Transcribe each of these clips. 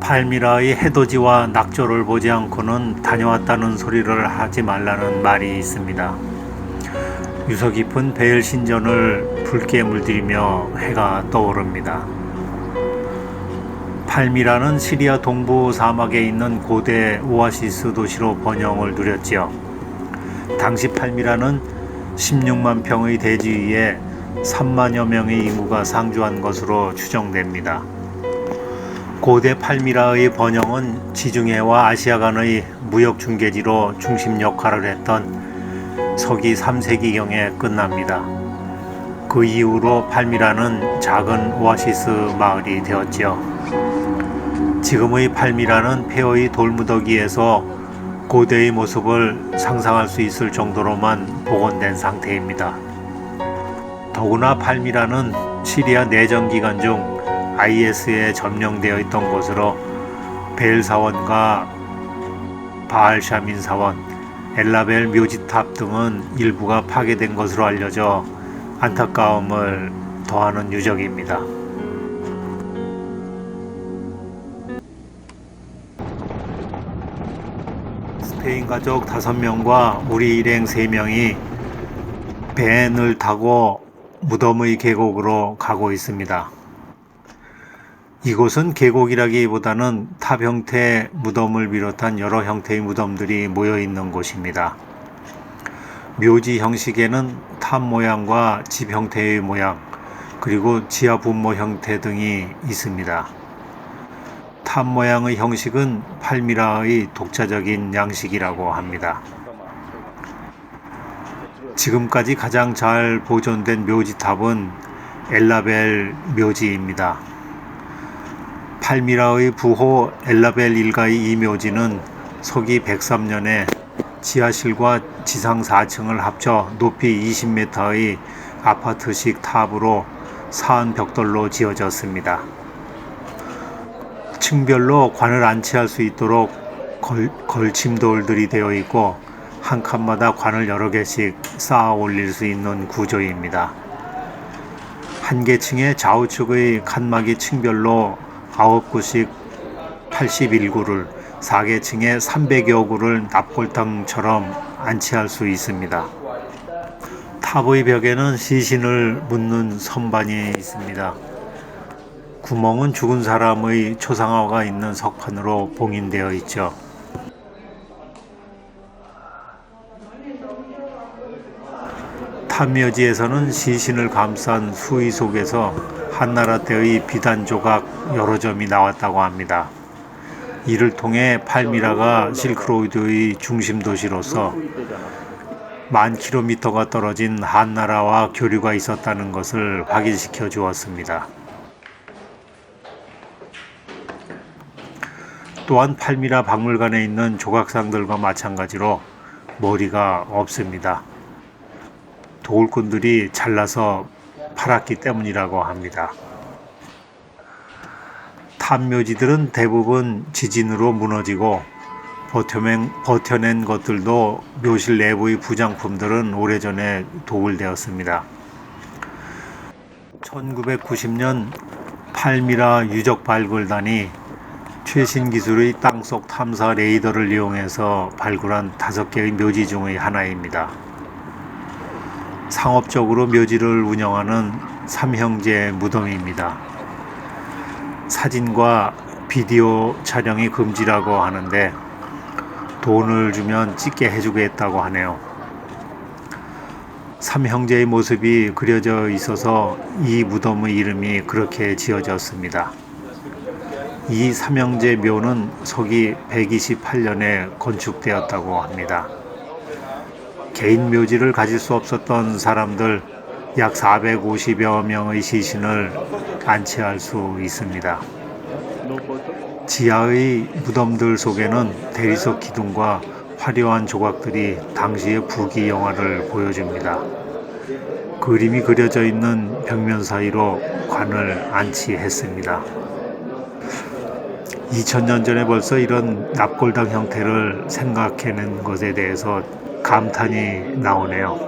팔미라의 해돋이와 낙조를 보지 않고는 다녀왔다는 소리를 하지 말라는 말이 있습니다. 유서 깊은 베일 신전을 붉게 물들이며 해가 떠오릅니다. 팔미라는 시리아 동부 사막에 있는 고대 오아시스 도시로 번영을 누렸지요. 당시 팔미라는 16만 평의 대지 위에 3만여 명의 인구가 상주한 것으로 추정됩니다. 고대 팔미라의 번영은 지중해와 아시아 간의 무역 중개지로 중심 역할을 했던 서기 3세기경에 끝납니다. 그 이후로 팔미라는 작은 오아시스 마을이 되었지요. 지금의 팔미라는 폐허의 돌무더기에서 고대의 모습을 상상할 수 있을 정도로만 복원된 상태입니다. 더구나 팔미라는 시리아 내전 기간 중 IS에 점령되어 있던 곳으로 벨 사원과 바알 샤민 사원, 엘라벨 묘지탑 등은 일부가 파괴된 것으로 알려져 안타까움을 더하는 유적입니다. 스페인 가족 5명과 우리 일행 3명이 밴을 타고 무덤의 계곡으로 가고 있습니다. 이곳은 계곡이라기보다는 탑 형태 무덤을 비롯한 여러 형태의 무덤들이 모여 있는 곳입니다. 묘지 형식에는 탑 모양과 집 형태의 모양, 그리고 지하 분모 형태 등이 있습니다. 탑 모양의 형식은 팔미라의 독자적인 양식이라고 합니다. 지금까지 가장 잘 보존된 묘지탑은 엘라벨 묘지입니다. 팔미라의 부호 엘라벨 일가의 이 묘지는 서기 103년에 지하실과 지상 4층을 합쳐 높이 20m의 아파트식 탑으로 사은 벽돌로 지어졌습니다. 층별로 관을 안치할 수 있도록 걸, 걸침돌들이 되어 있고 한 칸마다 관을 여러 개씩 쌓아 올릴 수 있는 구조입니다. 한 개 층의 좌우측의 칸막이 층별로 9구씩 81구를 4개 층에 300여 구를 납골당처럼 안치할 수 있습니다. 탑의 벽에는 시신을 묻는 선반이 있습니다. 구멍은 죽은 사람의 초상화가 있는 석판으로 봉인되어 있죠. 탑묘지에서는 시신을 감싼 수의 속에서 한나라 때의 비단 조각 여러 점이 나왔다고 합니다. 이를 통해 팔미라가 실크로이드의 중심 도시로서 만 킬로미터가 떨어진 한나라와 교류가 있었다는 것을 확인시켜 주었습니다. 또한 팔미라 박물관에 있는 조각상들과 마찬가지로 머리가 없습니다. 도굴꾼들이 잘라서 팔았기 때문이라고 합니다. 탑묘지들은 대부분 지진으로 무너지고 버텨낸, 버텨낸 것들도 묘실 내부의 부장품들은 오래전에 도굴되었습니다. 1990년 팔미라 유적 발굴단이 최신 기술의 땅속 탐사 레이더를 이용해서 발굴한 다섯 개의 묘지 중의 하나입니다. 상업적으로 묘지를 운영하는 삼형제 무덤입니다. 사진과 비디오 촬영이 금지라고 하는데 돈을 주면 찍게 해주겠다고 하네요. 삼형제의 모습이 그려져 있어서 이 무덤의 이름이 그렇게 지어졌습니다. 이 삼형제 묘는 서기 128년에 건축되었다고 합니다. 개인 묘지를 가질 수 없었던 사람들 약 450여 명의 시신을 안치할 수 있습니다. 지하의 무덤들 속에는 대리석 기둥과 화려한 조각들이 당시의 부귀 영화를 보여줍니다. 그림이 그려져 있는 벽면 사이로 관을 안치했습니다. 2000년 전에 벌써 이런 납골당 형태를 생각해낸 것에 대해서 감탄이 나오네요.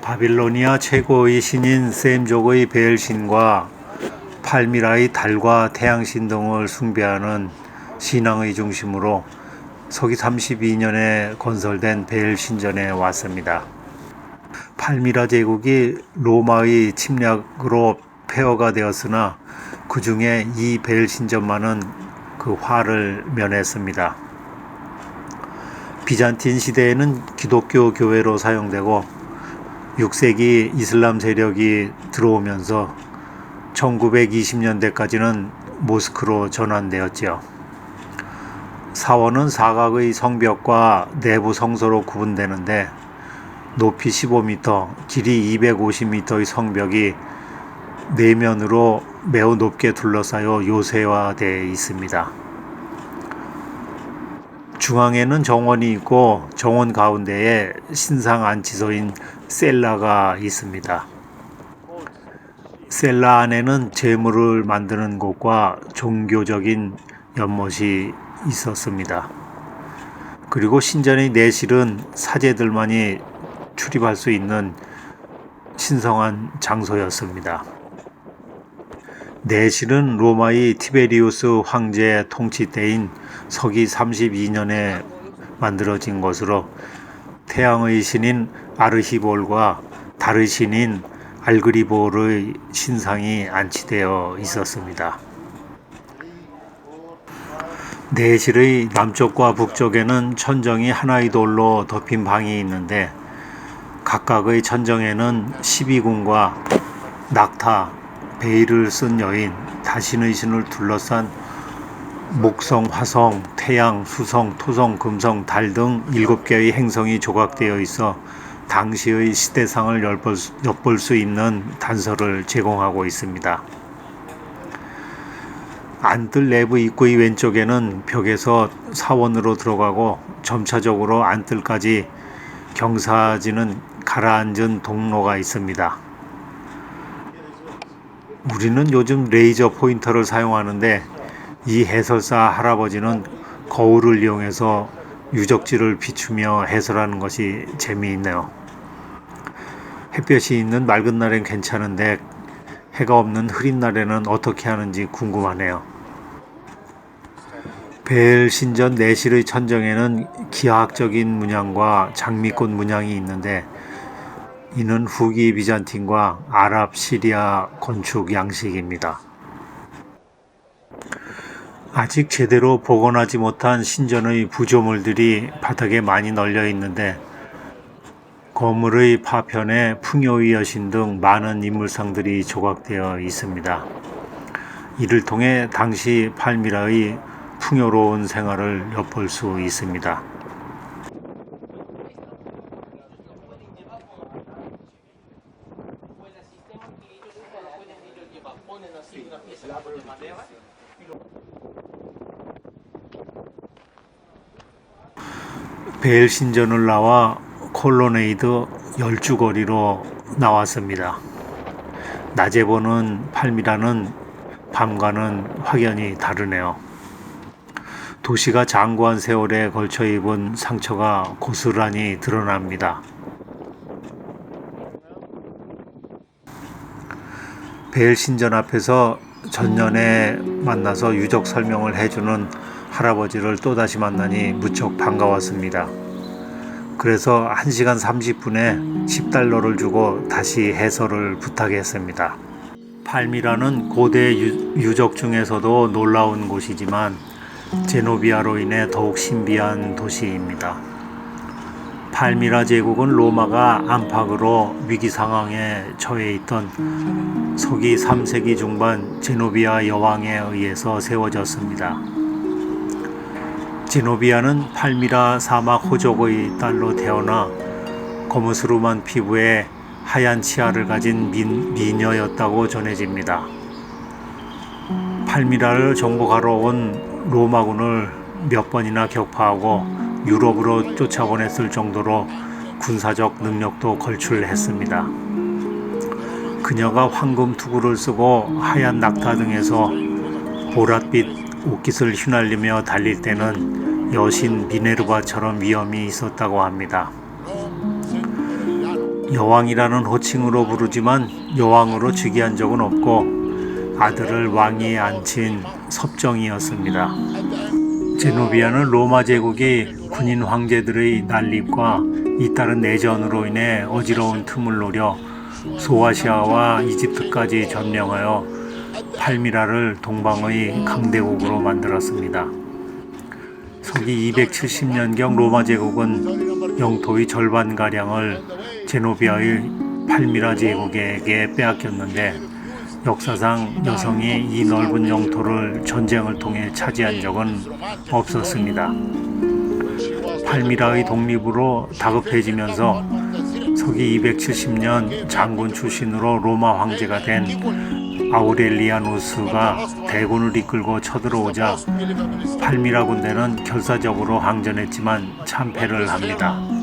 바빌로니아 최고의 신인 셈족의 벨신과 팔미라의 달과 태양신 등을 숭배하는 신앙의 중심으로 서기 32년에 건설된 벨신전에 왔습니다. 팔미라 제국이 로마의 침략으로 폐허가 되었으나 그 중에 이 벨 신전만은 그 화를 면했습니다. 비잔틴 시대에는 기독교 교회로 사용되고 6세기 이슬람 세력이 들어오면서 1920년대까지는 모스크로 전환되었지요. 사원은 사각의 성벽과 내부 성소로 구분되는데 높이 15m, 길이 250m의 성벽이 내면으로 매우 높게 둘러싸여 요새화되어 있습니다. 중앙에는 정원이 있고 정원 가운데에 신상 안치소인 셀라가 있습니다. 셀라 안에는 재물을 만드는 곳과 종교적인 연못이 있었습니다. 그리고 신전의 내실은 사제들만이 출입할 수 있는 신성한 장소였습니다. 내실은 로마의 티베리우스 황제 통치 때인 서기 32년에 만들어진 것으로 태양의 신인 아르히볼과 달의 신인 알그리볼의 신상이 안치되어 있었습니다. 내실의 남쪽과 북쪽에는 천정이 하나의 돌로 덮인 방이 있는데 각각의 천정에는 12궁과 낙타, 베일을 쓴 여인, 다신의 신을 둘러싼 목성, 화성, 태양, 수성, 토성, 금성, 달 등 일곱 개의 행성이 조각되어 있어 당시의 시대상을 엿볼 수, 엿볼 수 있는 단서를 제공하고 있습니다. 안뜰 내부 입구의 왼쪽에는 벽에서 사원으로 들어가고 점차적으로 안뜰까지 경사지는 가라앉은 동로가 있습니다. 우리는 요즘 레이저 포인터를 사용하는데 이 해설사 할아버지는 거울을 이용해서 유적지를 비추며 해설하는 것이 재미있네요. 햇볕이 있는 맑은 날엔 괜찮은데 해가 없는 흐린 날에는 어떻게 하는지 궁금하네요. 벨 신전 내실의 천정에는 기하학적인 문양과 장미꽃 문양이 있는데 이는 후기 비잔틴과 아랍 시리아 건축 양식입니다. 아직 제대로 복원하지 못한 신전의 부조물들이 바닥에 많이 널려 있는데 건물의 파편에 풍요의 여신 등 많은 인물상들이 조각되어 있습니다. 이를 통해 당시 팔미라의 풍요로운 생활을 엿볼 수 있습니다. Así una pieza de madera y lo 벨 신전을 나와 콜로네이드 열주거리로 나왔습니다. 낮에 보는 팔미라는 밤과는 확연히 다르네요. 도시가 장구한 세월에 걸쳐 입은 상처가 고스란히 드러납니다. 벨 신전 앞에서 전년에 만나서 유적 설명을 해주는 할아버지를 또다시 만나니 무척 반가웠습니다. 그래서 1시간 30분에 10달러를 주고 다시 해설을 부탁했습니다. 팔미라는 고대 유, 유적 중에서도 놀라운 곳이지만 제노비아로 인해 더욱 신비한 도시입니다. 팔미라 제국은 로마가 안팎으로 위기 상황에 처해 있던 서기 3세기 중반 제노비아 여왕에 의해서 세워졌습니다. 제노비아는 팔미라 사막 호족의 딸로 태어나 거무스름한 피부에 하얀 치아를 가진 민, 미녀였다고 전해집니다. 팔미라를 정복하러 온 로마군을 몇 번이나 격파하고 유럽으로 쫓아보냈을 정도로 군사적 능력도 걸출했습니다. 그녀가 황금 투구를 쓰고 하얀 낙타 등에서 보랏빛 옷깃을 휘날리며 달릴 때는 여신 미네르바처럼 위엄이 있었다고 합니다. 여왕이라는 호칭으로 부르지만 여왕으로 즉위한 적은 없고 아들을 왕위에 앉힌 섭정이었습니다. 제노비아는 로마 제국이 군인 황제들의 난립과 잇따른 내전으로 인해 어지러운 틈을 노려 소아시아와 이집트까지 점령하여 팔미라를 동방의 강대국으로 만들었습니다. 서기 270년경 로마 제국은 영토의 절반가량을 제노비아의 팔미라 제국에게 빼앗겼는데 역사상 여성이 이 넓은 영토를 전쟁을 통해 차지한 적은 없었습니다. 팔미라의 독립으로 다급해지면서 서기 270년 장군 출신으로 로마 황제가 된 아우렐리아누스가 대군을 이끌고 쳐들어오자 팔미라 군대는 결사적으로 항전했지만 참패를 합니다.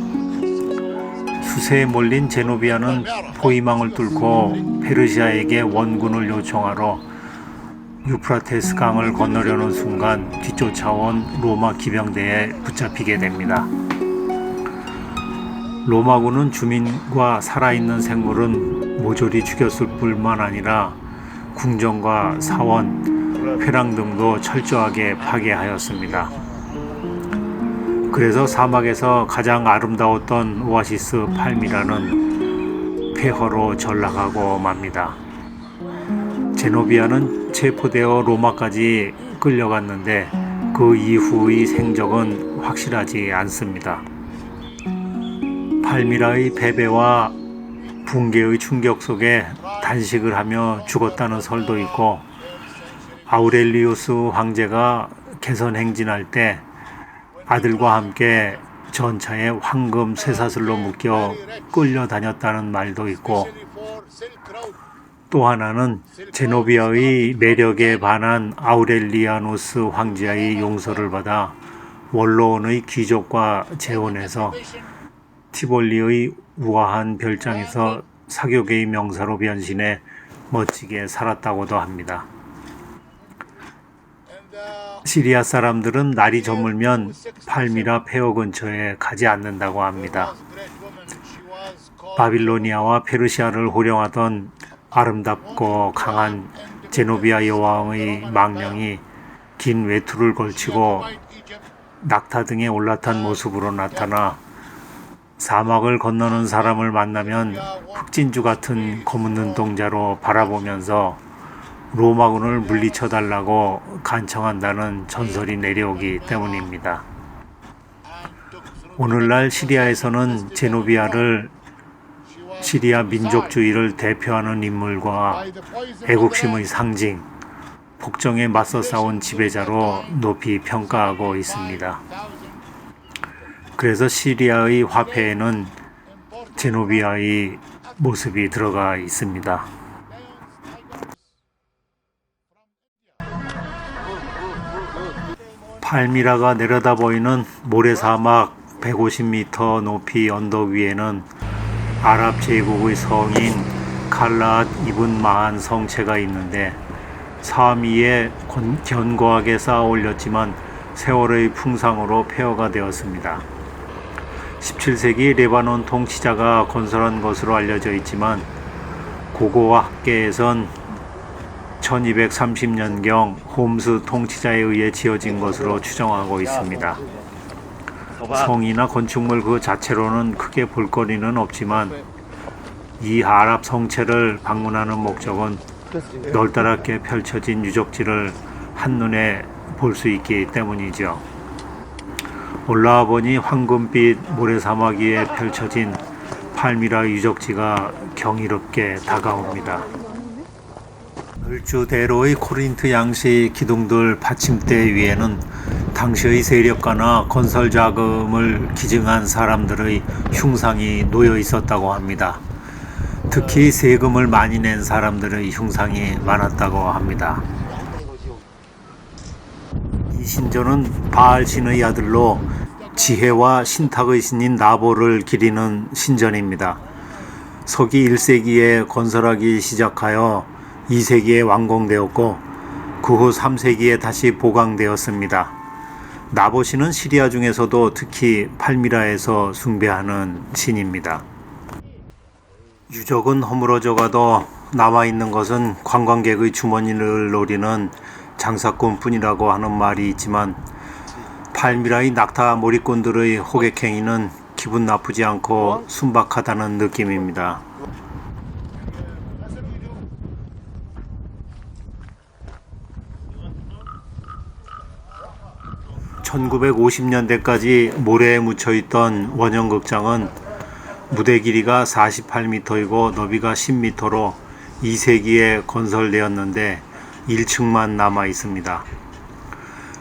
수세에 몰린 제노비아는 포위망을 뚫고 페르시아에게 원군을 요청하러 유프라테스 강을 건너려는 순간 뒤쫓아온 로마 기병대에 붙잡히게 됩니다. 로마군은 주민과 살아있는 생물은 모조리 죽였을 뿐만 아니라 궁전과 사원, 회랑 등도 철저하게 파괴하였습니다. 그래서 사막에서 가장 아름다웠던 오아시스 팔미라는 폐허로 전락하고 맙니다. 제노비아는 체포되어 로마까지 끌려갔는데 그 이후의 생적은 확실하지 않습니다. 팔미라의 패배와 붕괴의 충격 속에 단식을 하며 죽었다는 설도 있고 아우렐리우스 황제가 개선 행진할 때 아들과 함께 전차에 황금 쇠사슬로 묶여 끌려다녔다는 말도 있고 또 하나는 제노비아의 매력에 반한 아우렐리아누스 황제의 용서를 받아 원로원의 귀족과 재혼해서 티볼리의 우아한 별장에서 사교계의 명사로 변신해 멋지게 살았다고도 합니다. 시리아 사람들은 날이 저물면 팔미라 폐허 근처에 가지 않는다고 합니다. 바빌로니아와 페르시아를 호령하던 아름답고 강한 제노비아 여왕의 망령이 긴 외투를 걸치고 낙타 등에 올라탄 모습으로 나타나 사막을 건너는 사람을 만나면 흑진주 같은 검은 눈동자로 바라보면서 로마군을 물리쳐 달라고 간청한다는 전설이 내려오기 때문입니다. 오늘날 시리아에서는 제노비아를 시리아 민족주의를 대표하는 인물과 애국심의 상징, 복정에 맞서 싸운 지배자로 높이 평가하고 있습니다. 그래서 시리아의 화폐에는 제노비아의 모습이 들어가 있습니다. 팔미라가 내려다 보이는 모래사막 150m 높이 언덕 위에는 아랍 제국의 성인 칼라앗 이븐 마한 성체가 있는데 삶 위에 권- 견고하게 쌓아 올렸지만 세월의 풍상으로 폐허가 되었습니다. 17세기 레바논 통치자가 건설한 것으로 알려져 있지만 고고와 학계에선 1230년경 홈스 통치자에 의해 지어진 것으로 추정하고 있습니다. 성이나 건축물 그 자체로는 크게 볼거리는 없지만 이 아랍 성체를 방문하는 목적은 널따랗게 펼쳐진 유적지를 한눈에 볼 수 있기 때문이죠. 올라와 보니 황금빛 모래사막 위에 펼쳐진 팔미라 유적지가 경이롭게 다가옵니다. 을주대로의 코린트 양식 기둥들 받침대 위에는 당시의 세력가나 건설 자금을 기증한 사람들의 흉상이 놓여 있었다고 합니다. 특히 세금을 많이 낸 사람들의 흉상이 많았다고 합니다. 이 신전은 바알 신의 아들로 지혜와 신탁의 신인 나보를 기리는 신전입니다. 서기 1세기에 건설하기 시작하여 2세기에 완공되었고 그 후 3세기에 다시 보강되었습니다. 나보신은 시리아 중에서도 특히 팔미라에서 숭배하는 신입니다. 유적은 허물어져 가도 남아 있는 것은 관광객의 주머니를 노리는 장사꾼뿐이라고 하는 말이 있지만 팔미라의 낙타 몰이꾼들의 호객행위는 기분 나쁘지 않고 순박하다는 느낌입니다. 1950년대까지 모래에 묻혀 있던 원형극장은 무대 길이가 48m이고 너비가 10m로 2세기에 건설되었는데 1층만 남아 있습니다.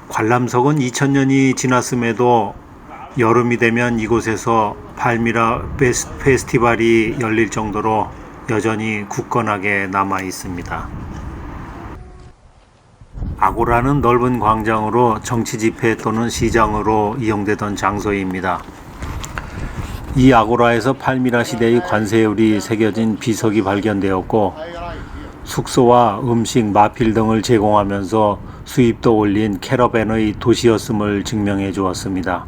관람석은 2000년이 지났음에도 여름이 되면 이곳에서 팔미라 페스- 페스티벌이 열릴 정도로 여전히 굳건하게 남아 있습니다. 아고라는 넓은 광장으로 정치 집회 또는 시장으로 이용되던 장소입니다. 이 아고라에서 팔미라 시대의 관세율이 새겨진 비석이 발견되었고 숙소와 음식, 마필 등을 제공하면서 수입도 올린 캐러밴의 도시였음을 증명해 주었습니다.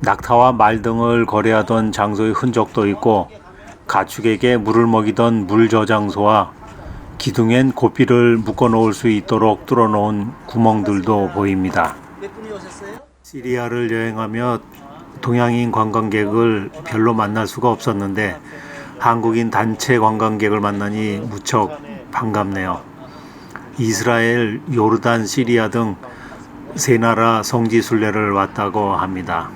낙타와 말 등을 거래하던 장소의 흔적도 있고 가축에게 물을 먹이던 물 저장소와 기둥엔 고삐를 묶어 놓을 수 있도록 뚫어 놓은 구멍들도 보입니다. 시리아를 여행하며 동양인 관광객을 별로 만날 수가 없었는데 한국인 단체 관광객을 만나니 무척 반갑네요. 이스라엘, 요르단, 시리아 등 세 나라 성지 순례를 왔다고 합니다.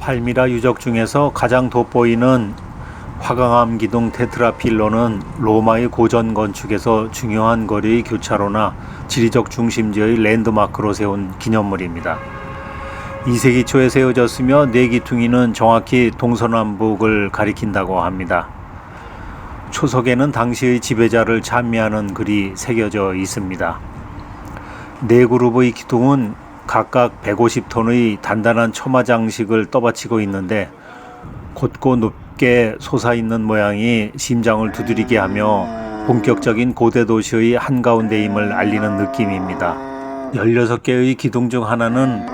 팔미라 유적 중에서 가장 돋보이는 화강암 기둥 테트라필로는 로마의 고전 건축에서 중요한 거리의 교차로나 지리적 중심지의 랜드마크로 세운 기념물입니다. 2세기 초에 세워졌으며 네 기퉁이는 정확히 동서남북을 가리킨다고 합니다. 초석에는 당시의 지배자를 찬미하는 글이 새겨져 있습니다. 네 그룹의 기둥은 각각 150톤의 단단한 처마 장식을 떠받치고 있는데 곧고 높게 솟아있는 모양이 심장을 두드리게 하며 본격적인 고대 도시의 한가운데임을 알리는 느낌입니다. 16개의 기둥 중 하나는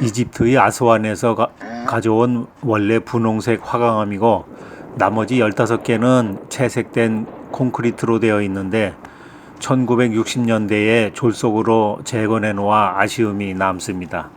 이집트의 아스완에서 가, 가져온 원래 분홍색 화강암이고 나머지 15개는 채색된 콘크리트로 되어 있는데 1960년대에 졸속으로 재건해 놓아 아쉬움이 남습니다.